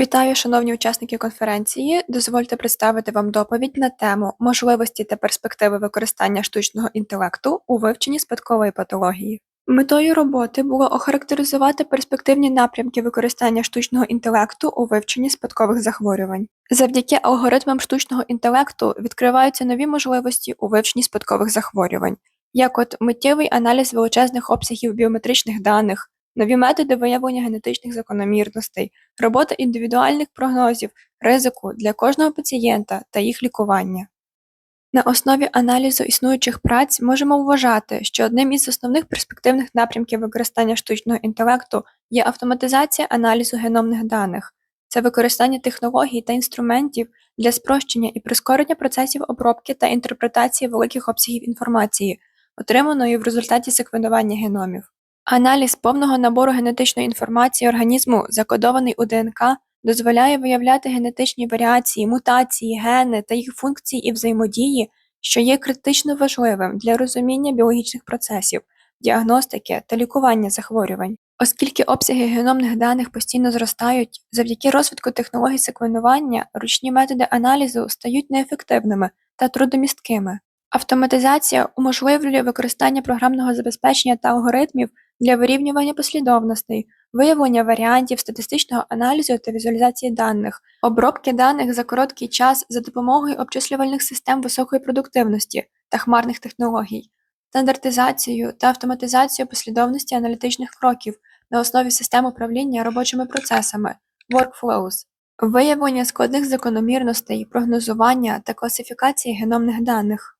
Вітаю, шановні учасники конференції. Дозвольте представити вам доповідь на тему можливості та перспективи використання штучного інтелекту у вивченні спадкової патології. Метою роботи було охарактеризувати перспективні напрямки використання штучного інтелекту у вивченні спадкових захворювань. Завдяки алгоритмам штучного інтелекту відкриваються нові можливості у вивченні спадкових захворювань, як от миттєвий аналіз величезних обсягів біометричних даних, нові методи виявлення генетичних закономірностей, робота індивідуальних прогнозів, ризику для кожного пацієнта та їх лікування. На основі аналізу існуючих праць можемо вважати, що одним із основних перспективних напрямків використання штучного інтелекту є автоматизація аналізу геномних даних, це використання технологій та інструментів для спрощення і прискорення процесів обробки та інтерпретації великих обсягів інформації, отриманої в результаті секвенування геномів. Аналіз повного набору генетичної інформації організму, закодований у ДНК, дозволяє виявляти генетичні варіації, мутації, гени та їх функції і взаємодії, що є критично важливим для розуміння біологічних процесів, діагностики та лікування захворювань. Оскільки обсяги геномних даних постійно зростають, завдяки розвитку технологій секвенування ручні методи аналізу стають неефективними та трудомісткими. Автоматизація уможливлює використання програмного забезпечення та алгоритмів для вирівнювання послідовностей, виявлення варіантів, статистичного аналізу та візуалізації даних, обробки даних за короткий час за допомогою обчислювальних систем високої продуктивності та хмарних технологій, стандартизацію та автоматизацію послідовності аналітичних кроків на основі систем управління робочими процесами, workflows, виявлення складних закономірностей, прогнозування та класифікації геномних даних.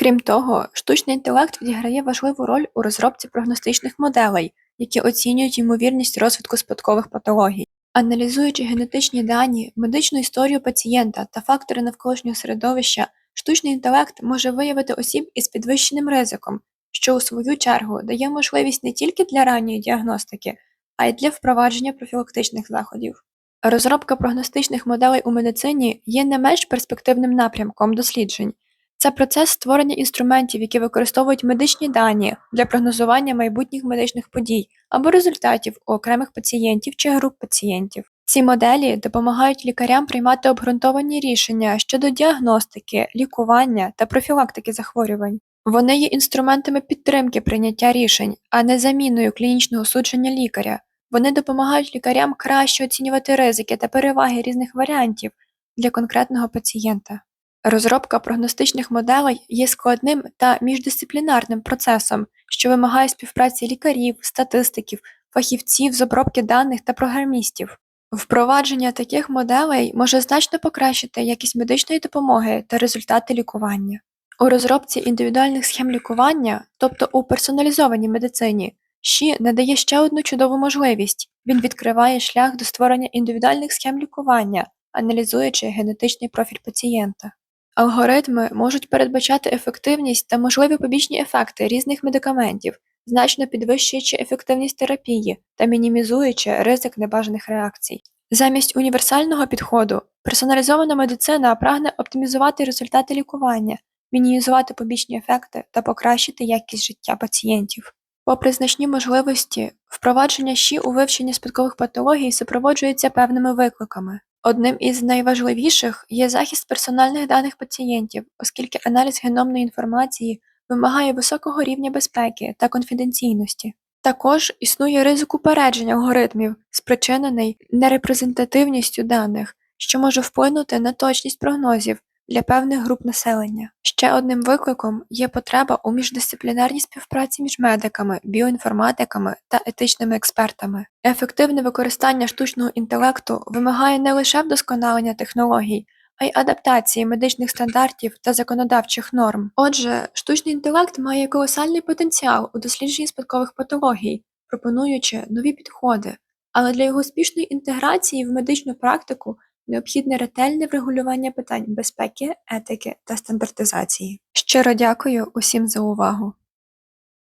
Крім того, штучний інтелект відіграє важливу роль у розробці прогностичних моделей, які оцінюють ймовірність розвитку спадкових патологій. Аналізуючи генетичні дані, медичну історію пацієнта та фактори навколишнього середовища, штучний інтелект може виявити осіб із підвищеним ризиком, що у свою чергу дає можливість не тільки для ранньої діагностики, а й для впровадження профілактичних заходів. Розробка прогностичних моделей у медицині є не менш перспективним напрямком досліджень. Це процес створення інструментів, які використовують медичні дані для прогнозування майбутніх медичних подій або результатів у окремих пацієнтів чи груп пацієнтів. Ці моделі допомагають лікарям приймати обґрунтовані рішення щодо діагностики, лікування та профілактики захворювань. Вони є інструментами підтримки прийняття рішень, а не заміною клінічного судження лікаря. Вони допомагають лікарям краще оцінювати ризики та переваги різних варіантів для конкретного пацієнта. Розробка прогностичних моделей є складним та міждисциплінарним процесом, що вимагає співпраці лікарів, статистиків, фахівців з обробки даних та програмістів. Впровадження таких моделей може значно покращити якість медичної допомоги та результати лікування. У розробці індивідуальних схем лікування, тобто у персоналізованій медицині, ЩІ надає ще одну чудову можливість він відкриває шлях до створення індивідуальних схем лікування, аналізуючи генетичний профіль пацієнта. Алгоритми можуть передбачати ефективність та можливі побічні ефекти різних медикаментів, значно підвищуючи ефективність терапії та мінімізуючи ризик небажаних реакцій. Замість універсального підходу персоналізована медицина прагне оптимізувати результати лікування, мінімізувати побічні ефекти та покращити якість життя пацієнтів. Попри значні можливості, впровадження ЩІ у вивченні спадкових патологій супроводжується певними викликами. Одним із найважливіших є захист персональних даних пацієнтів, оскільки аналіз геномної інформації вимагає високого рівня безпеки та конфіденційності. Також існує ризик упередження алгоритмів, спричинений нерепрезентативністю даних, що може вплинути на точність прогнозів для певних груп населення. Ще одним викликом є потреба у міждисциплінарній співпраці між медиками, біоінформатиками та етичними експертами. Ефективне використання штучного інтелекту вимагає не лише вдосконалення технологій, а й адаптації медичних стандартів та законодавчих норм. Отже, штучний інтелект має колосальний потенціал у дослідженні спадкових патологій, пропонуючи нові підходи, але для його успішної інтеграції в медичну практику необхідне ретельне врегулювання питань безпеки, етики та стандартизації. Щиро дякую усім за увагу!